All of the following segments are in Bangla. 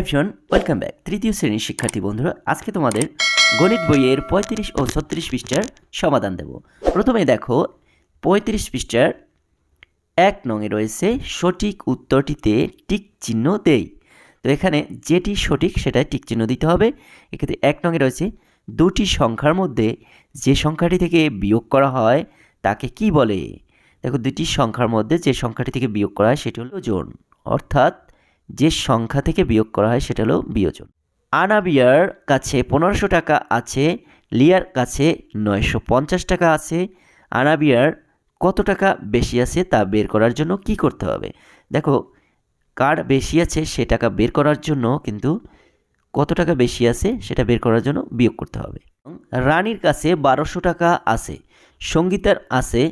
এভজন ওয়েলকাম ব্যাক। তৃতীয় শ্রেণির শিক্ষার্থী বন্ধুরা, আজকে তোমাদের গণিত বইয়ের পঁয়ত্রিশ ও ছত্রিশ পৃষ্ঠার সমাধান দেব। প্রথমে দেখো, পঁয়ত্রিশ পৃষ্ঠার এক নঙে রয়েছে সঠিক উত্তরটিতে টিক চিহ্ন দেই। তো এখানে যেটি সঠিক সেটাই টিক চিহ্ন দিতে হবে। এক্ষেত্রে এক নঙে রয়েছে দুটি সংখ্যার মধ্যে যে সংখ্যাটি থেকে বিয়োগ করা হয়, তাকে কি বলে? দেখো, দুটি সংখ্যার মধ্যে যে সংখ্যাটি থেকে বিয়োগ করা হয়, সেটি হলো ওজন। অর্থাৎ যে সংখ্যা থেকে বিয়োগ করা হয় সেটা হলো বিয়োজন। আনাবিয়ার কাছে পনেরোশো টাকা আছে, লিয়ার কাছে নয়শো পঞ্চাশ টাকা আছে। আনাবিয়ার কত টাকা বেশি আছে তা বের করার জন্য কি করতে হবে? দেখো, কার বেশি আছে সে টাকা বের করার জন্য কিন্তু কত টাকা বেশি আছে সেটা বের করার জন্য বিয়োগ করতে হবে। রানীর কাছে বারোশো টাকা আছে, সঙ্গীতার আছে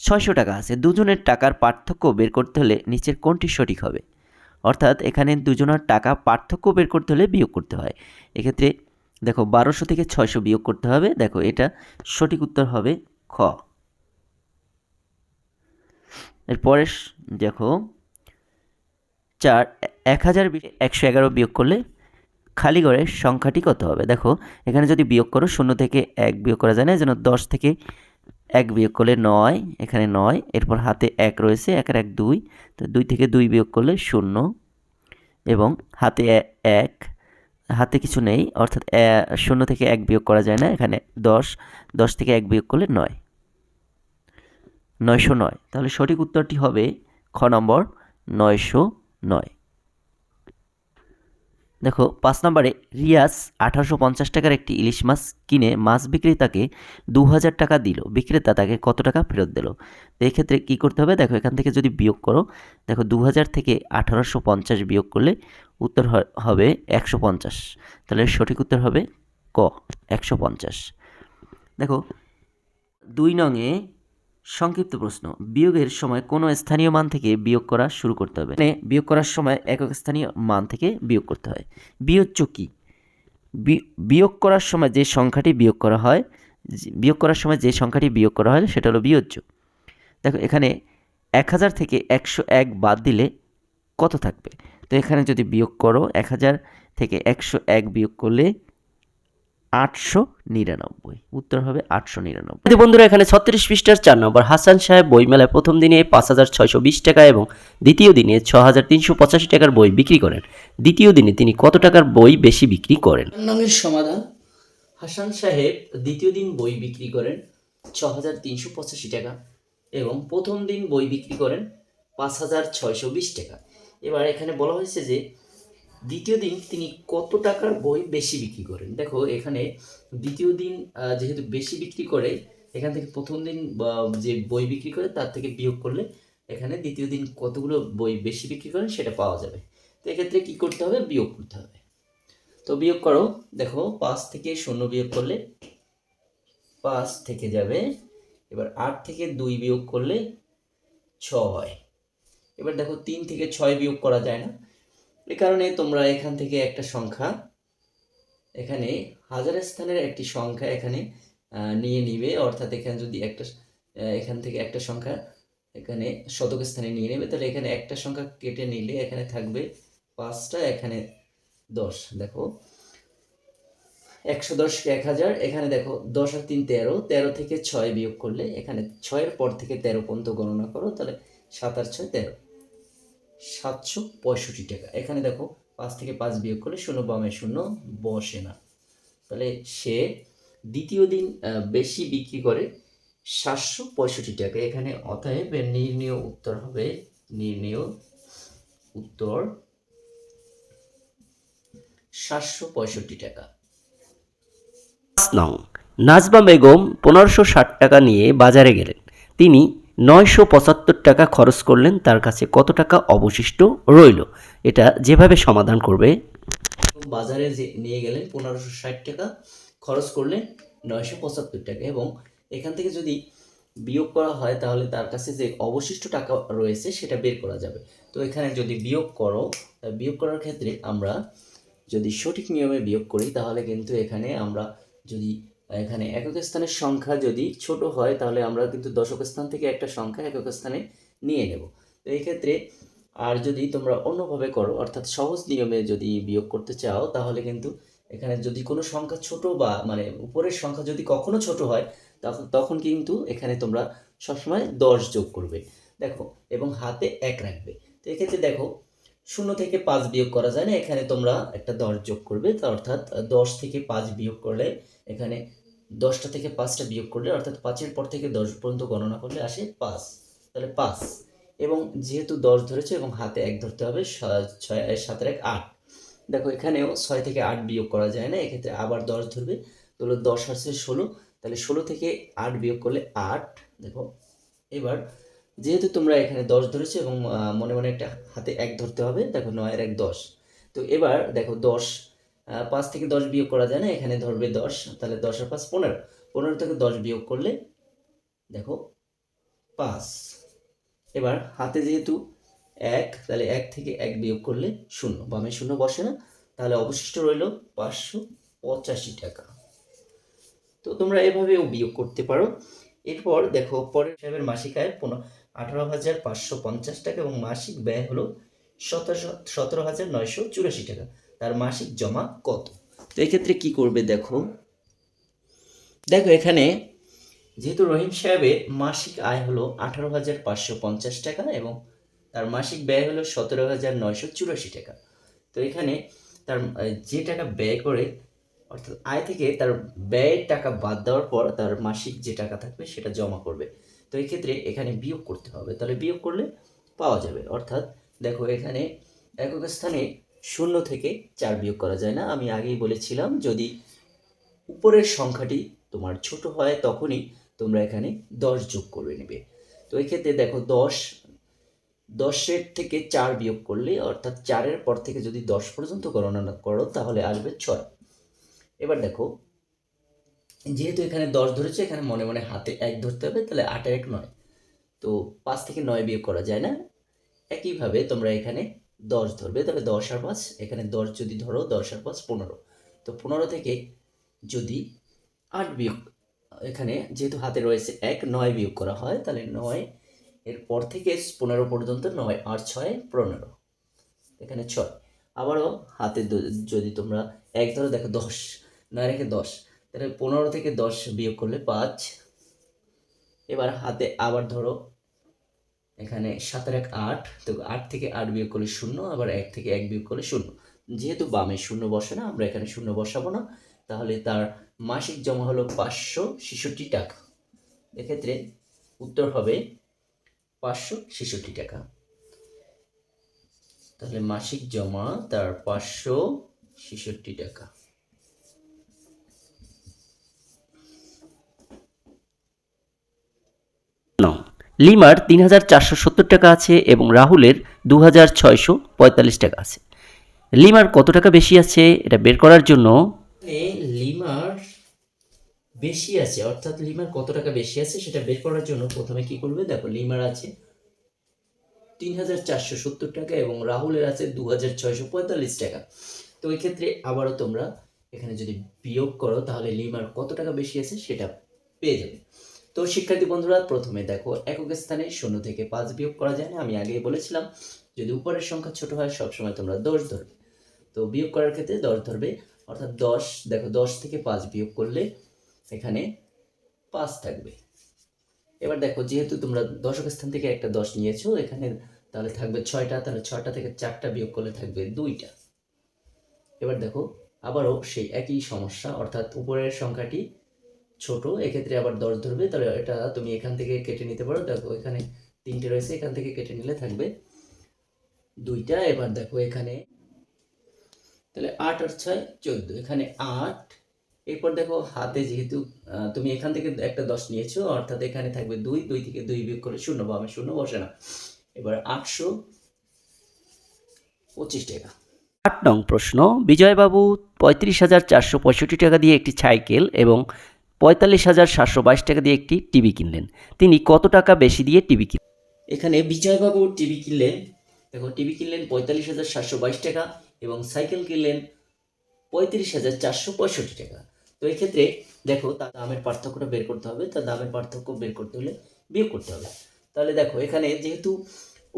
ছয়শো টাকা আছে। দুজনের টাকার পার্থক্য বের করতে হলে নিচের কোনটি সঠিক হবে? অর্থাৎ এখানে দুজনের টাকা পার্থক্য বের করতে হলে বিয়োগ করতে হয়। এক্ষেত্রে দেখো বারোশো থেকে ছয়শো বিয়োগ করতে হবে। দেখো এটা সঠিক উত্তর হবে খ। এরপরে দেখো চার, এক হাজার একশো এগারো বিয়োগ করলে খালি ঘরের সংখ্যাটি কত হবে? দেখো এখানে যদি বিয়োগ করো শূন্য থেকে এক বিয়োগ করা যায় না যেন দশ থেকে এক বিয়োগ করলে নয়, এখানে নয়, এরপর হাতে এক রয়েছে, একের এক দুই, তো দুই থেকে দুই বিয়োগ করলে শূন্য। এবং হাতে এক, হাতে কিছু নেই, অর্থাৎ শূন্য থেকে এক বিয়োগ করা যায় না, এখানে দশ দশ থেকে এক বিয়োগ করলে নয়। নয়শো নয়, তাহলে সঠিক উত্তরটি হবে খ নম্বর নয়শো নয়। দেখো, পাঁচ নম্বরে, রিয়াজ আঠারোশো পঞ্চাশ টাকার একটি ইলিশ মাছ কিনে মাছ বিক্রেতাকে দু হাজার টাকা দিল। বিক্রেতা তাকে কত টাকা ফেরত দিল? তো এক্ষেত্রে কী করতে হবে? দেখো, এখান থেকে যদি বিয়োগ করো, দেখো দু হাজার থেকে আঠারোশো পঞ্চাশ বিয়োগ করলে উত্তর হবে একশো পঞ্চাশ। তাহলে সঠিক উত্তর হবে ক, একশো পঞ্চাশ। দেখো, দুই নংয়ে সংক্ষিপ্ত প্রশ্ন, বিয়োগের সময় কোনো স্থানীয় মান থেকে বিয়োগ করা শুরু করতে হবে? মানে বিয়োগ করার সময় একক স্থানীয় মান থেকে বিয়োগ করতে হয়। বিয়োজ্য কী বিয়োগ করার সময় যে সংখ্যাটি বিয়োগ করা হয় বিয়োগ করার সময় যে সংখ্যাটি বিয়োগ করা হয়, সেটা হলো বিয়োজ্য দেখো, এখানে এক হাজার থেকে একশো এক বাদ দিলে কত থাকবে? তো এখানে যদি বিয়োগ করো, এক হাজার থেকে একশো এক বিয়োগ করলে আটশো নিরানব্বই। উত্তর হবে আটশো নিরানব্বই। বন্ধুরা এখানে ছত্রিশ পৃষ্ঠার চার নম্বর। হাসান সাহেব বইমেলায় প্রথম দিনে পাঁচ হাজার ছয়শো বিশ টাকা এবং দ্বিতীয় দিনে ছ হাজার তিনশো পঁচাশি টাকার বই বিক্রি করেন। দ্বিতীয় দিনে তিনি কত টাকার বই বেশি বিক্রি করেন? নঙের সমাধান। হাসান সাহেব দ্বিতীয় দিন বই বিক্রি করেন ছ হাজার তিনশো পঁচাশি টাকা এবং প্রথম দিন বই বিক্রি করেন পাঁচ হাজার ছয়শো বিশ টাকা। এবার এখানে বলা হয়েছে যে দ্বিতীয় দিন তিনি কত টাকার বই বেশি বিক্রি করেন? দেখো, এখানে দ্বিতীয় দিন যেহেতু বেশি বিক্রি করে, এখান থেকে প্রথম দিন যে বই বিক্রি করে, তার থেকে বিয়োগ করলে এখানে দ্বিতীয় দিন কতগুলো বই বেশি বিক্রি করেন সেটা পাওয়া যাবে। তো এক্ষেত্রে কী করতে হবে? বিয়োগ করতে হবে। তো বিয়োগ করো। দেখো, পাঁচ থেকে শূন্য বিয়োগ করলে পাঁচ থেকে যাবে। এবার আট থেকে দুই বিয়োগ করলে ছয়। এবার দেখো, তিন থেকে ছয় বিয়োগ করা যায় না। এ কারণে তোমরা এখান থেকে একটা সংখ্যা, এখানে হাজারের স্থানের একটি সংখ্যা এখানে নিয়ে নিবে। অর্থাৎ এখানে যদি একটা এখান থেকে একটা সংখ্যা এখানে শতক স্থানে নিয়ে নেবে, তাহলে এখানে একটা সংখ্যা কেটে নিলে এখানে থাকবে পাঁচটা, এখানে দশ। দেখো, একশো দশকে এক হাজার, এখানে দেখো দশ আর তিন তেরো তেরো থেকে ছয় বিয়োগ করলে এখানে ছয়ের পর থেকে তেরো পর্যন্ত গণনা করো, তাহলে সাত আর ছয় তেরো। সাতশো পঁয়ষট্টি টাকা। এখানে দেখো, পাঁচ থেকে পাঁচ বিয়োগ করলে শূন্য, বামে শূন্য বসে না। তাহলে সে দ্বিতীয় দিন বেশি বিক্রি করে সাতশো পঁয়ষট্টি টাকা। এখানে অতএব নির্ণীয় উত্তর হবে, নির্ণীয় উত্তর সাতশো পঁয়ষট্টি টাকা। পাঁচ নং নাজমা বেগম পনেরোশো ষাট টাকা নিয়ে বাজারে গেলেন। তিনি নয়শো পঁচাত্তর টাকা খরচ করলেন তার কাছে কত টাকা অবশিষ্ট রইল? এটা যেভাবে সমাধান করবে। বাজারে যে নিয়ে গেলেন পনেরোশো ষাট টাকা খরচ করলেন নয়শো পঁচাত্তর টাকা এবং এখান থেকে যদি বিয়োগ করা হয় তাহলে তার কাছে যে অবশিষ্ট টাকা রয়েছে সেটা বের করা যাবে। তো এখানে যদি বিয়োগ করো বিয়োগ করার ক্ষেত্রে আমরা যদি সঠিক নিয়মে বিয়োগ করি তাহলে কিন্তু এখানে আমরা যদি এখানে একক স্থানের সংখ্যা যদি ছোট হয়, তাহলে আমরা কিন্তু দশক স্থান থেকে একটা সংখ্যা একক স্থানে নিয়ে নেব। তো এই ক্ষেত্রে আর যদি তোমরা অন্যভাবে করো, অর্থাৎ সহজ নিয়মে যদি বিয়োগ করতে চাও, তাহলে কিন্তু এখানে যদি কোনো সংখ্যা ছোট বা মানে উপরের সংখ্যা যদি কখনো ছোট হয় তখন তখন কিন্তু এখানে তোমরা সবসময় দশ যোগ করবে। দেখো, এবং হাতে এক রাখবে। তো এক্ষেত্রে দেখো শূন্য থেকে পাঁচ বিয়োগ করা যায় না, এখানে তোমরা একটা দশ যোগ করবে অর্থাৎ দশ থেকে পাঁচ বিয়োগ করলে এখানে দশটা থেকে পাঁচটা বিয়োগ করলে, অর্থাৎ পাঁচের পর থেকে দশ পর্যন্ত গণনা করলে আসে পাঁচ, তাহলে পাঁচ। এবং যেহেতু দশ ধরেছে, এবং হাতে এক ধরতে হবে, ছয় সাতের এক আট। দেখো, এখানেও ছয় থেকে আট বিয়োগ করা যায় না, এক্ষেত্রে আবার দশ ধরবে, তাহলে দশ আছে ষোলো, তাহলে ষোলো থেকে আট বিয়োগ করলে আট, দেখো। এবার যেহেতু তোমরা এখানে দশ ধরেছো এবং মনে মনে একটা হাতে এক ধরতে হবে, দেখো নয়ের এক দশ। তো এবার দেখো দশ পাঁচ থেকে দশ বিয়োগ করা যায় না, এখানে ধরবে দশ, তাহলে দশ আর পাঁচ পনেরো। পনেরো থেকে দশ বিয়োগ করলে দেখো পাঁচ। এবার হাতে যেহেতু এক, তাহলে এক থেকে এক বিয়োগ করলে শূন্য। বামে শূন্য বসে না, তাহলে অবশিষ্ট রইল পাঁচশো পঁচাশি টাকা। তো তোমরা এভাবেও বিয়োগ করতে পারো। এরপর দেখো পরের সাহেবের মাসিক আয় আঠারো হাজার পাঁচশো পঞ্চাশ টাকা এবং মাসিক ব্যয় হলো সতেরো সতেরো হাজার নয়শো চুরাশি টাকা। তার মাসিক জমা কত? তো এক্ষেত্রে কি করবে দেখো? দেখো এখানে যেহেতু রহিম সাহেবের মাসিক আয় হলো আঠারো হাজার পাঁচশো পঞ্চাশ টাকা এবং তার মাসিক ব্যয় হলো সতেরো হাজার নয়শো চুরাশি টাকা। তো এখানে তার যে টাকা ব্যয় করে, অর্থাৎ আয় থেকে তার ব্যয়ের টাকা বাদ দেওয়ার পর তার মাসিক যে টাকা থাকবে সেটা জমা করবে। তো এই ক্ষেত্রে এখানে বিয়োগ করতে হবে। তাহলে বিয়োগ করলে পাওয়া যাবে। অর্থাৎ দেখো এখানে একক স্থানে শূন্য থেকে চার বিয়োগ করা যায় না। আমি আগেই বলেছিলাম, যদি উপরের সংখ্যাটি তোমার ছোট হয়, তখনই তোমরা এখানে দশ যোগ করে নেবে। তো এই ক্ষেত্রে দেখো দশ, দশের থেকে চার বিয়োগ করলে, অর্থাৎ চারের পর থেকে যদি দশ পর্যন্ত গণনা করো, তাহলে আসবে ছয়। এবার দেখো যেহেতু এখানে দশ ধরেছে, এখানে মনে মনে হাতে এক ধরতে হবে, তাহলে আটের এক নয়। তো পাঁচ থেকে নয় বিয়োগ করা যায় না। একইভাবে তোমরা এখানে দশ ধরবে, তাহলে দশ আর পাঁচ, এখানে দশ যদি ধরো, দশ আর পাঁচ পনেরো। তো পনেরো থেকে যদি আট বিয়োগ, এখানে যেহেতু হাতে রয়েছে এক, নয় বিয়োগ করা হয়, তাহলে নয় এর পর থেকে পনেরো পর্যন্ত নয় আর ছয় পনেরো। এখানে ছয়। আবারও হাতে যদি তোমরা এক ধরো, দেখো দশ নয় রেখে দশ। তাহলে পনেরো থেকে দশ বিয়োগ করলে পাঁচ। এবার হাতে আবার ধরো, এখানে সাতের এক আট, তো আট থেকে আট বিয়োগ করলে শূন্য, আবার এক থেকে এক বিয়োগ করলে শূন্য। যেহেতু বামে শূন্য বসে না, আমরা এখানে শূন্য বসাবো না, তাহলে তার মাসিক জমা হলো পাঁচশো ছেষট্টি টাকা। এক্ষেত্রে উত্তর হবে পাঁচশো ছেষট্টি টাকা। তাহলে মাসিক জমা তার পাঁচশো ছেষট্টি টাকা। লিমার তিন হাজার চারশো সত্তর টাকা আছে এবং রাহুলের দু হাজার ছয়শো পঁয়তাল্লিশ টাকা আছে। লিমার কত টাকা বেশি আছে এটা বের করার জন্য লিমার বেশি আছে, অর্থাৎ লিমার কত টাকা বেশি আছে সেটা বের করার জন্য প্রথমে কি করবে? দেখো, লিমার আছে তিন হাজার চারশো সত্তর টাকা এবং রাহুলের আছে দু হাজার ছয়শো পঁয়তাল্লিশ টাকা। তো এই ক্ষেত্রে আবারও তোমরা এখানে যদি বিয়োগ করো, তাহলে লিমার কত টাকা বেশি আছে সেটা পেয়ে যাবে। তো শিক্ষার্থী বন্ধুরা, প্রথমে দেখো, একক স্থানে শূন্য থেকে পাঁচ বিয়োগ করা যায় না। আমি আগেই বলেছিলাম, যদি উপরের সংখ্যা ছোট হয়, সবসময় তোমরা দশ ধরবে। তো বিয়োগ করার ক্ষেত্রে দশ ধরবে, অর্থাৎ দশ, দেখো দশ থেকে পাঁচ বিয়োগ করলে এখানে পাঁচ থাকবে। এবার দেখো, যেহেতু তোমরা দশক স্থান থেকে একটা দশ নিয়েছো, এখানে তাহলে থাকবে ছয়টা, তাহলে ছয়টা থেকে চারটা বিয়োগ করলে থাকবে দুইটা। এবার দেখো, আবারও সেই একই সমস্যা, অর্থাৎ উপরের সংখ্যাটি ছোট, এক্ষেত্রে আবার দশ ধরবে, তাহলে এটা তুমি এখান থেকে কেটে নিতে পারো। দেখো, এখানে তিনটে রয়েছে, এখান থেকে কেটে নিলে থাকবে দুইটা। এবার দেখো এখানে, তাহলে আট আর ছয়, চোদ্দ। এখানে আট, এরপর দেখো হাতে যেহেতু তুমি এখান থেকে একটা দশ নিয়েছো, অর্থাৎ এখানে থাকবে দুই দুই থেকে দুই বিয়োগ করে শূন্য, বা আমি শূন্য বসে না। এবার আটশো পঁচিশ টাকা। আট নং প্রশ্ন, বিজয়বাবু পঁয়ত্রিশ হাজার চারশো পঁয়ষট্টি টাকা দিয়ে একটি সাইকেল এবং পঁয়তাল্লিশ হাজার সাতশো বাইশ টাকা দিয়ে একটি টিভি কিনলেন। তিনি কত টাকা বেশি দিয়ে টিভি কিনলেন এখানে বিজয়বাবু টিভি কিনলেন। দেখো টিভি কিনলেন পঁয়তাল্লিশ হাজার সাতশো বাইশ টাকা এবং সাইকেল কিনলেন পঁয়ত্রিশ হাজার চারশো পঁয়ষট্টি টাকা। তো এই ক্ষেত্রে দেখো, তার দামের পার্থক্যটা বের করতে হবে। তার দামের পার্থক্য বের করতে হলে বিয়োগ করতে হবে। তাহলে দেখো, এখানে যেহেতু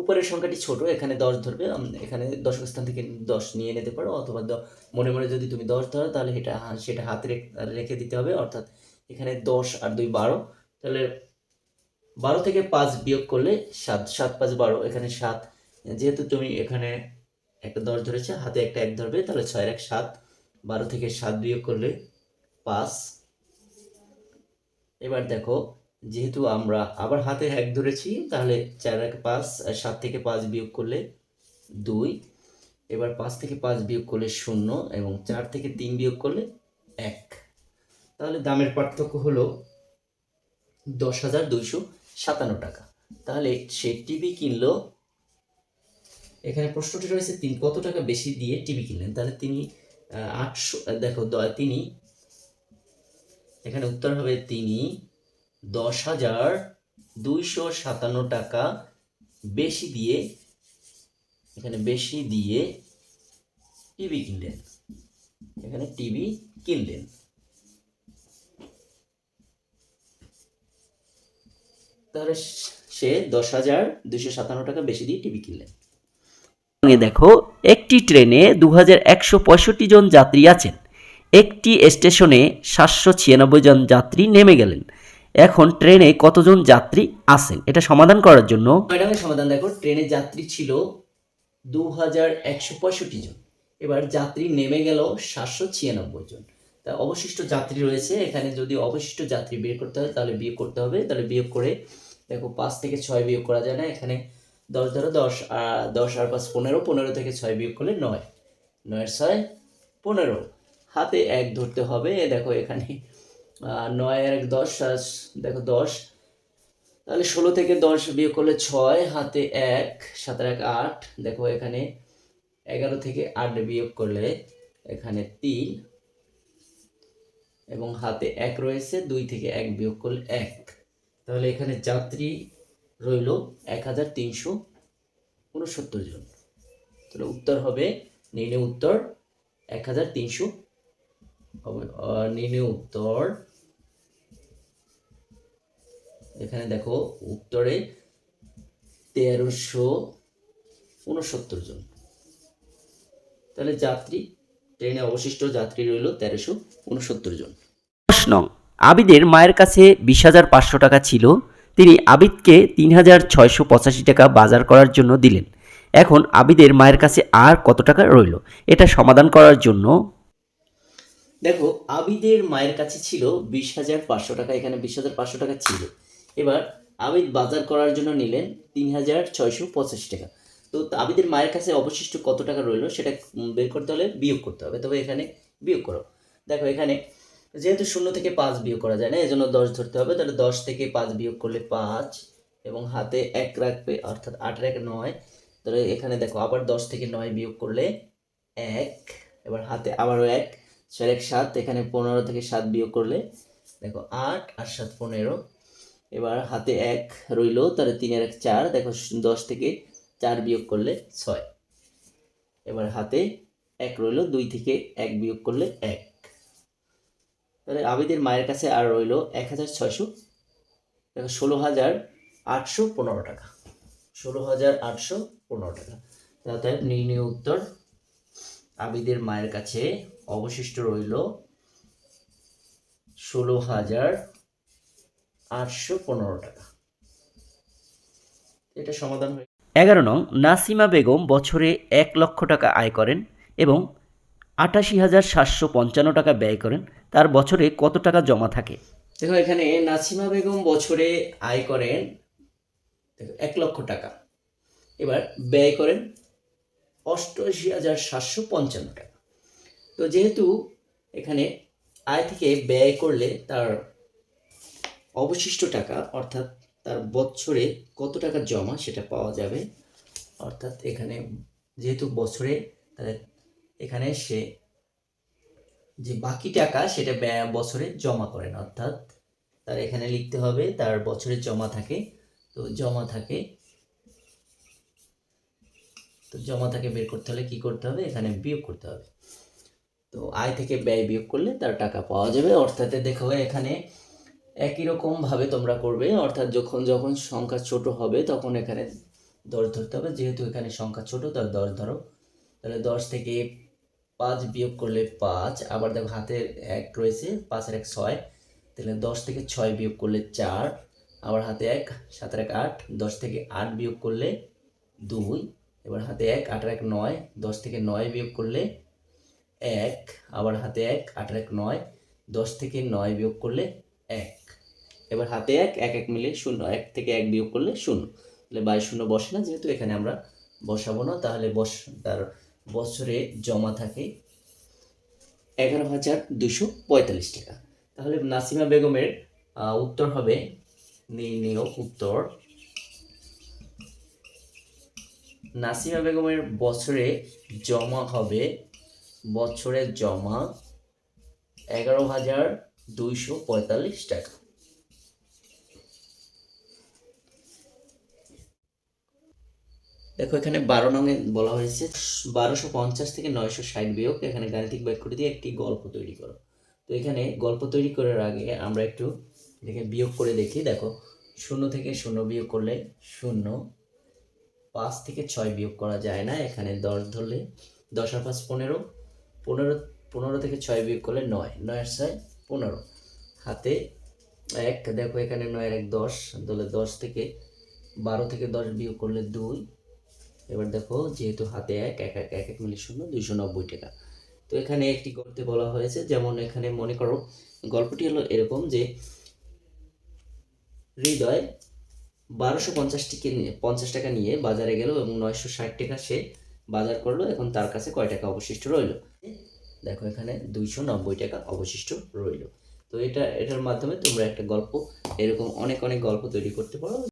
উপরের সংখ্যাটি ছোট, এখানে দশ ধরবে। এখানে দশক স্থান থেকে দশ নিয়ে নিতে পারো। অথবা মনে মনে যদি তুমি দশ ধরো, তাহলে সেটা হাতে রেখে দিতে হবে। অর্থাৎ এখানে দশ আর দুই বারো। তাহলে বারো থেকে পাঁচ বিয়োগ করলে সাত সাত পাঁচ বারো, এখানে সাত। যেহেতু তুমি এখানে একটা দশ ধরেছে, হাতে একটা এক ধরবে, তাহলে ছয়ের এক, সাত। বারো থেকে সাত বিয়োগ করলে পাঁচ। এবার দেখো, যেহেতু আমরা আবার হাতে এক ধরেছি, তাহলে চার, এক, পাঁচ সাত থেকে পাঁচ বিয়োগ করলে দুই। এবার পাঁচ থেকে পাঁচ বিয়োগ করলে শূন্য এবং চার থেকে তিন বিয়োগ করলে এক। তাহলে দামের পার্থক্য হলো দশ হাজার দুইশো সাতান্ন টাকা। তাহলে সে টিভি কিনলো, এখানে প্রশ্নটি রয়েছে, তিনি কত টাকা বেশি দিয়ে টিভি কিনলেন? তাহলে তিনি আটশো দেখো তিনি, এখানে উত্তর হবে তিনি দশ হাজার দুইশো সাতান্ন টাকা বেশি দিয়ে, এখানে বেশি দিয়ে টিভি কিনলেন। এখানে টিভি কিনলেন। তাহলে সে দশ হাজার দুশো সাতান্ন টাকা বেশি দিয়ে টিভি কিনলেন দেখো একটি ট্রেনে দু হাজার একশো পঁয়ষট্টি জন যাত্রী আছেন। একটি স্টেশনে সাতশো ছিয়ানব্বই জন যাত্রী নেমে গেলেন। এখন ট্রেনে কতজন যাত্রী আছেন? এটা সমাধান করার জন্য ম্যাডামের সমাধান দেখো ট্রেনে যাত্রী ছিল দু হাজার একশো পঁয়ষট্টি জন। এবার যাত্রী নেমে গেল সাতশো ছিয়ানব্বই জন। তা অবশিষ্ট যাত্রী রয়েছে। এখানে যদি অবশিষ্ট যাত্রী বের করতে হয়, তাহলে বিয়োগ করতে হবে। তাহলে বিয়োগ করে দেখো পাঁচ থেকে ছয় বিয়োগ করা যায় না। এখানে দশ ধরো দশ আর দশ আর পাঁচ পনেরো পনেরো থেকে ছয় বিয়োগ করলে নয়। নয়ের ছয়, পনেরো। হাতে এক ধরতে হবে। দেখো এখানে নয় আর এক দশ দেখো দশ। তাহলে ষোলো থেকে দশ বিয়োগ করলে ছয়, হাতে এক, সাত এক আট। দেখো এখানে এগারো থেকে আট বিয়োগ করলে এখানে তিন। এবং হাতে এক রয়েছে, দুই থেকে এক বিয়োগ করলে এক। তাহলে এখানে যাত্রী রইল এক হাজার তিনশো উনসত্তর জন। তাহলে উত্তর হবে নির্ণয় উত্তর এক হাজার তিনশো হবে নির্ণয় উত্তর, এখানে দেখো উত্তরে তেরোশো উনসত্তর জন। তাহলে যাত্রী ট্রেনে অবশিষ্ট যাত্রী রইল তেরোশো উনসত্তর জন। দশ নং আবিদের মায়ের কাছে বিশ হাজার পাঁচশো টাকা ছিল তিনি আবিদকে তিন হাজার ছয়শো পঁচাশি টাকা বাজার করার জন্য দিলেন। এখন আবিদের মায়ের কাছে আর কত টাকা রইল? এটা সমাধান করার জন্য দেখো আবিদের মায়ের কাছে ছিল বিশ হাজার পাঁচশো টাকা এখানে বিশ হাজার পাঁচশো টাকা ছিল। এবার আবিদ বাজার করার জন্য নিলেন তিন হাজার ছয়শো পঁচাশি টাকা। তো আবিদের মায়ের কাছে অবশিষ্ট কত টাকা রইল সেটা বের করতে হলে বিয়োগ করতে হবে। তবে এখানে বিয়োগ করো। দেখো এখানে যেহেতু শূন্য থেকে পাঁচ বিয়োগ করা যায় না, এজন্য দশ ধরতে হবে। তাহলে দশ থেকে পাঁচ বিয়োগ করলে পাঁচ এবং হাতে এক রাখবে, অর্থাৎ আট এক নয়। তাহলে এখানে দেখো আবার দশ থেকে নয় বিয়োগ করলে এক, এবার হাতে আবারও এক, চার এক সাত, এখানে পনেরো থেকে সাত বিয়োগ করলে দেখো আট আর সাত পনেরো। এবার হাতে এক রইল, তাহলে তিনের এক চার, দেখো দশ থেকে চার বিয়োগ করলে ছয়। এবার হাতে এক রইল দুই থেকে এক বিয়োগ করলে এক। তাহলে আবিদের মায়ের কাছে আর রইল এক হাজার ছয়শো। ষোলো হাজার আটশো পনেরো টাকা। ষোলো হাজার আটশো পনেরো টাকা। অর্থাৎ নির্ণয় উত্তর, আবিদের মায়ের কাছে অবশিষ্ট রইল ষোলো হাজার আটশো পনেরো টাকা। এটা সমাধান হয়ে এগারো নং, নাসিমা বেগম বছরে এক লক্ষ টাকা আয় করেন এবং আটাশি হাজার সাতশো পঞ্চান্ন টাকা ব্যয় করেন। তার বছরে কত টাকা জমা থাকে? দেখো এখানে নাসিমা বেগম বছরে আয় করেন দেখো এক লক্ষ টাকা। এবার ব্যয় করেন অষ্টআশি হাজার সাতশো পঞ্চান্ন টাকা। তো যেহেতু এখানে আয় থেকে ব্যয় করলে তার অবশিষ্ট টাকা, অর্থাৎ তার বছরে কত টাকা জমা সেটা পাওয়া যাবে? অর্থাৎ এখানে যেহেতু বছরে তাহলে এখানে সে যে বাকি টাকা সেটা বছরে জমা করেন, অর্থাৎ তার এখানে লিখতে হবে তার বছরে জমা থাকে। তো জমা থাকে, তো জমা থাকে বের করতে হলে কি করতে হবে? এখানে বিয়োগ করতে হবে। তো আয় থেকে ব্যয় বিয়োগ করলে তার টাকা পাওয়া যাবে। অর্থাৎ দেখো এখানে একই রকম ভাবে তোমরা করবে, অর্থাৎ যখন যখন সংখ্যা ছোট হবে তখন এখানে দশ ধরতে হবে। যেহেতু এখানে সংখ্যা ছোট তার দশ ধরো। তাহলে দশ থেকে পাঁচ বিয়োগ করলে পাঁচ, আবার দেখো হাতে এক রয়েছে, পাঁচের এক ছয়, তাহলে দশ থেকে ছয় বিয়োগ করলে চার, আবার হাতে এক, সাতের এক আট, দশ থেকে আট বিয়োগ করলে দুই, এবার হাতে এক, আটের এক নয়, দশ থেকে নয় বিয়োগ করলে এক, আবার হাতে এক, আটের এক নয়, দশ থেকে নয় বিয়োগ করলে এক। এবার হাতে এক এক এক মিলে শূন্য, এক থেকে এক বিয়োগ করলে শূন্য। তাহলে বাইশ শূন্য বসে না, যেহেতু এখানে আমরা বসাবো না, তাহলে বস, তার বছরে জমা থাকে এগারো হাজার দুশো পঁয়তাল্লিশ টাকা। তাহলে নাসিমা বেগমের উত্তর হবে নির্ণীয় উত্তর। নাসিমা বেগমের বছরে জমা হবে, বছরে জমা এগারো হাজার দুইশো পঁয়তাল্লিশ টাকা। দেখো, এখানে বারো নঙে বলা হয়েছে, বারোশো পঞ্চাশ থেকে নয়শো ষাট বিয়োগ, এখানে গাণিতিক বাক্যটি দিয়ে একটি গল্প তৈরি করো। তো এখানে গল্প তৈরি করার আগে আমরা একটু এটাকে বিয়োগ করে দেখি। দেখো, শূন্য থেকে শূন্য বিয়োগ করলে শূন্য, পাঁচ থেকে ছয় বিয়োগ করা যায় না, এখানে দশ ধরলে দশ আর পাঁচ পনেরো পনেরো পনেরো থেকে ছয় বিয়োগ করলে নয় নয় আর ছয় পনেরো। হাতে এক, দেখো এখানে নয়ের এক দশ, তাহলে দশ থেকে বারো থেকে দশ বিয়োগ করলে দুই এবার দেখো যেহেতু হাতে এক এক এক এক এক মিলে শূন্য, দুইশো নব্বই টাকা। তো এখানে একটি করতে বলা হয়েছে, যেমন এখানে মনে করো গল্পটি হলো এরকম যে, হৃদয় বারোশো পঞ্চাশ টিকে নিয়ে, পঞ্চাশ টাকা নিয়ে বাজারে গেল এবং নয়শো ষাট টাকা সে বাজার করল, এখন তার কাছে কয় টাকা অবশিষ্ট রইল? দেখো এখানে দুইশো নব্বই টাকা অবশিষ্ট রইল। তো এটা, এটার মাধ্যমে তোমরা একটা গল্প, এরকম অনেক অনেক গল্প তৈরি করতে পারো।